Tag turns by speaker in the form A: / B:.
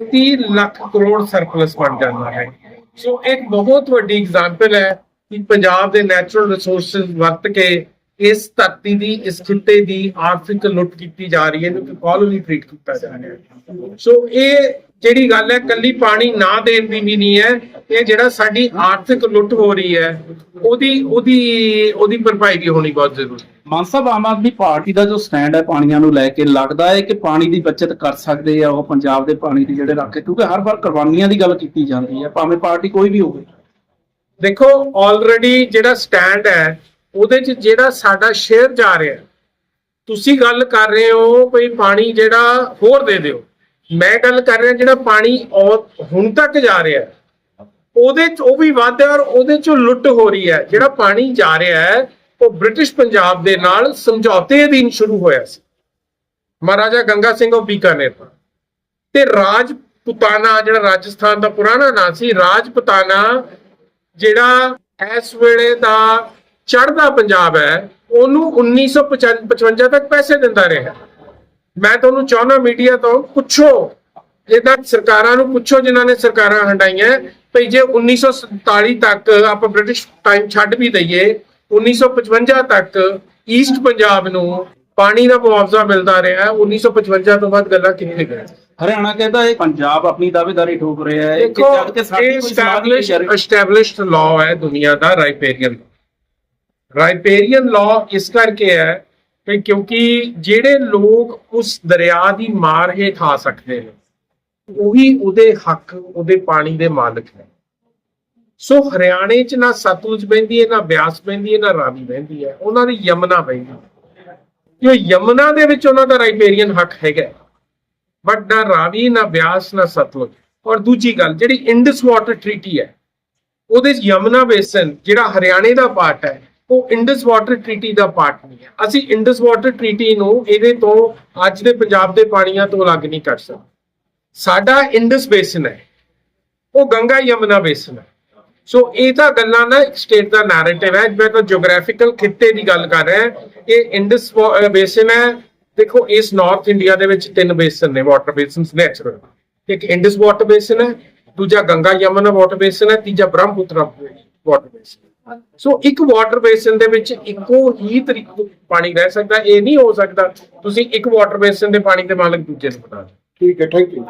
A: 30 lakh crore surplus ਬਣ ਜਾਂਦਾ ਹੈ। ਸੋ ਇੱਕ ਬਹੁਤ ਵੱਡੀ ਐਗਜ਼ਾਮਪਲ ਹੈ ਕਿ ਪੰਜਾਬ ਦੇ ਨੈਚੁਰਲ ਰਿਸੋਰਸਸ ਵਰਤ ਕੇ ਇਸ ਧਰਤੀ ਦੀ, ਇਸ ਖਿੱਤੇ ਦੀ ਆਰਥਿਕ ਲੁੱਟ ਕੀਤੀ ਜਾ ਰਹੀ ਹੈ, ਜੋ ਕਾਲੋਨੀ ਟ੍ਰੀਟ ਕੀਤਾ ਜਾ ਰਿਹਾ ਹੈ। ਸੋ ਇਹ ਜਿਹੜੀ ਗੱਲ ਹੈ, ਕੱਲੀ ਪਾਣੀ ਨਾ ਦੇਣ ਦੀ ਵੀ ਨਹੀਂ ਹੈ, ਇਹ ਜਿਹੜਾ ਸਾਡੀ ਆਰਥਿਕ ਲੁੱਟ ਹੋ ਰਹੀ ਹੈ, ਉਹਦੀ ਉਹਦੀ ਉਹਦੀ ਭਰਪਾਈ ਵੀ ਹੋਣੀ ਬਹੁਤ ਜ਼ਰੂਰੀ ਹੈ।
B: ਮਾਨਸਾ ਆਮ ਆਦਮੀ ਪਾਰਟੀ ਦਾ ਜੋ ਸਟੈਂਡ ਹੈ ਪਾਣੀਆਂ ਨੂੰ ਲੈ ਕੇ, ਲੱਗਦਾ ਹੈ ਕਿ ਪਾਣੀ ਦੀ ਬਚਤ ਕਰ ਸਕਦੇ ਆ ਉਹ ਪੰਜਾਬ ਦੇ ਪਾਣੀ ਦੀ ਜਿਹੜੇ ਰੱਖ ਕੇ ਕਿਉਂਕਿ ਹਰ ਵਾਰ ਕੁਰਬਾਨੀਆਂ ਦੀ ਗੱਲ ਕੀਤੀ ਜਾਂਦੀ ਹੈ, ਭਾਵੇਂ ਪਾਰਟੀ ਕੋਈ ਵੀ ਹੋਵੇ।
A: ਦੇਖੋ ਆਲਰੇਡੀ ਜਿਹੜਾ ਸਟੈਂਡ ਹੈ, ਉਹਦੇ 'ਚ ਜਿਹੜਾ ਸਾਡਾ ਸ਼ੇਅਰ ਜਾ ਰਿਹਾ ਤੁਸੀਂ ਗੱਲ ਕਰ ਰਹੇ ਹੋ ਭਈ ਪਾਣੀ ਜਿਹੜਾ ਹੋਰ ਦੇ ਦਿਓ। ਮੈਂ ਗੱਲ ਕਰ ਰਿਹਾ ਜਿਹੜਾ ਪਾਣੀ ਔ- ਹੁਣ ਤੱਕ ਜਾ ਰਿਹਾ ਉਹਦੇ 'ਚ ਉਹ ਵੀ ਵੱਧ ਹੈ ਔਰ ਉਹਦੇ 'ਚੋਂ ਲੁੱਟ ਹੋ ਰਹੀ ਹੈ। ਜਿਹੜਾ ਪਾਣੀ ਜਾ ਰਿਹਾ ਹੈ ਉਹ ਬ੍ਰਿਟਿਸ਼ ਪੰਜਾਬ ਦੇ ਨਾਲ ਸਮਝੌਤੇ ਅਧੀਨ ਸ਼ੁਰੂ ਹੋਇਆ ਸੀ। ਮਹਾਰਾਜਾ ਗੰਗਾ ਸਿੰਘ ਉਹ ਬੀਕਾਨੇਰ ਤੋਂ। ਤੇ ਰਾਜਪੂਤਾਨਾ ਜਿਹੜਾ ਰਾਜਸਥਾਨ ਦਾ ਪੁਰਾਣਾ ਨਾਂ ਸੀ ਰਾਜਪੂਤਾਨਾ ਜਿਹੜਾ ਇਸ ਵੇਲੇ ਦਾ ਚੜ੍ਹਦਾ ਪੰਜਾਬ ਹੈ, ਉਹਨੂੰ 1955 ਤੱਕ ਪੈਸੇ ਦਿੰਦਾ ਰਿਹਾ। ਮੈਂ ਤੁਹਾਨੂੰ ਚਾਹੁੰਦਾ ਮੀਡੀਆ ਤੋਂ ਪੁੱਛੋ, ਇਹਦਾ ਸਰਕਾਰਾਂ ਨੂੰ ਪੁੱਛੋ, ਜਿਨ੍ਹਾਂ ਨੇ ਸਰਕਾਰਾਂ ਹੰਡਾਈਆਂ, ਭਈ ਜੇ 1947 ਤੱਕ ਆਪਾਂ ਬ੍ਰਿਟਿਸ਼ ਟਾਈਮ ਛੱਡ ਵੀ ਦਈਏ 1955 ਤੱਕ ਈਸਟ ਪੰਜਾਬ ਨੂੰ ਪਾਣੀ ਦਾ ਮੁਆਵਜ਼ਾ ਮਿਲਦਾ ਰਿਹਾ। ਹੈ 1955 ਤੋਂ ਬਾਅਦ ਗੱਲਾਂ ਕਿੱਥੇ ਗਈਆਂ?
B: ਹਰਿਆਣਾ ਕਹਿੰਦਾ ਇਹ ਪੰਜਾਬ ਆਪਣੀ ਦਾਅਵੇਦਾਰੀ ਠੋਕ ਰਿਹਾ ਹੈ। ਕਿ ਜਦ ਕਿ ਸਾਡੀ ਕੋਈ ਰਹੀ।
A: ਐਸਟੈਬਲਿਸ਼ਡ ਲਾਅ ਹੈ ਦੁਨੀਆ ਦਾ ਰਾਈਪੇਰੀਅਨ ਰਾਈਪੇਰੀਅਨ ਲਾਅ ਇਸ ਕਰਕੇ ਹੈ ਕਿ ਕਿਉਂਕਿ ਜਿਹੜੇ ਲੋਕ ਉਸ ਦਰਿਆ ਦੀ ਮਾਰ ਹੇਠ ਆ ਸਕਦੇ ਨੇ ਉਹੀ ਉਹਦੇ ਹੱਕ ਉਹਦੇ ਪਾਣੀ ਦੇ ਮਾਲਕ ਨੇ। ਸੋ ਹਰਿਆਣੇ 'ਚ ਨਾ ਸਤਲੁਜ ਬਹਿੰਦੀ ਹੈ ਨਾ ਬਿਆਸ ਬਹਿੰਦੀ ਹੈ ਨਾ ਰਾਵੀ ਬਹਿੰਦੀ ਹੈ ਉਹਨਾਂ ਦੀ ਯਮਨਾ ਬਹਿੰਦੀ ਹੈ ਜੋ ਯਮਨਾ ਦੇ ਵਿੱਚ ਉਹਨਾਂ ਦਾ ਰਾਈਪੇਰੀਅਨ ਹੱਕ ਹੈਗਾ ਬਟ ਨਾ ਰਾਵੀ, ਨਾ ਬਿਆਸ, ਨਾ ਸਤਲੁਜ। ਔਰ ਦੂਜੀ ਗੱਲ, ਜਿਹੜੀ ਇੰਡਸ ਵਾਟਰ ਟ੍ਰੀਟੀ ਹੈ ਉਹਦੇ 'ਚ ਯਮਨਾ ਬੇਸਨ, ਜਿਹੜਾ ਹਰਿਆਣੇ ਦਾ ਪਾਰਟ ਹੈ ਉਹ ਇੰਡਸ ਵਾਟਰ ਟ੍ਰੀਟੀ ਦਾ ਪਾਰਟ ਨਹੀਂ ਹੈ ਅਸੀਂ ਇੰਡਸ ਵਾਟਰ ਟ੍ਰੀਟੀ ਨੂੰ ਇਹਦੇ ਤੋਂ ਅੱਜ ਦੇ ਪੰਜਾਬ ਦੇ ਪਾਣੀਆਂ ਤੋਂ ਅਲੱਗ ਨਹੀਂ ਕਰ ਸਕਦੇ। ਸਾਡਾ ਇੰਡਸ ਬੇਸਨ ਹੈ ਉਹ ਗੰਗਾ ਯਮਨਾ ਬੇਸਨ ਹੈ ਸੋ ਇਹ ਤਾਂ ਗੱਲਾਂ ਨਾ ਸਟੇਟ ਦਾ ਨੈਰੇਟਿਵ ਹੈ। ਮੈਂ ਤਾਂ ਜੀਓਗ੍ਰਾਫੀਕਲ ਖਿੱਤੇ ਦੀ ਗੱਲ ਕਰ ਰਿਹਾ ਇਹ ਇੰਡਸ ਬੇਸਨ ਹੈ। ਦੇਖੋ, ਇਸ ਨਾਰਥ ਇੰਡੀਆ ਦੇ ਵਿੱਚ ਤਿੰਨ ਬੇਸਨ ਨੇ ਵਾਟਰ ਬੇਸਨਸ ਨੈਚੁਰਲ ਇੱਕ ਇੰਡਸ ਵਾਟਰ ਬੇਸਨ ਹੈ, ਦੂਜਾ ਗੰਗਾ ਯਮਨਾ ਵਾਟਰ ਬੇਸਨ ਹੈ, ਤੀਜਾ ਬ੍ਰਹਮਪੁੱਤਰ ਵਾਟਰ ਬੇਸਨ ਸੋ ਇੱਕ ਵਾਟਰ ਬੇਸਨ ਦੇ ਵਿੱਚ ਇੱਕੋ ਹੀ ਤਰੀਕੇ ਪਾਣੀ ਰਹਿ ਸਕਦਾ, ਇਹ ਨਹੀਂ ਹੋ ਸਕਦਾ। ਤੁਸੀਂ ਇੱਕ ਵਾਟਰ ਬੇਸਨ ਦੇ ਪਾਣੀ ਦੇ ਮਾਲਕ ਦੂਜੇ ਨੂੰ ਬਣਾ ਦਿਓ।
C: ਠੀਕ ਹੈ ਥੈਂਕ ਯੂ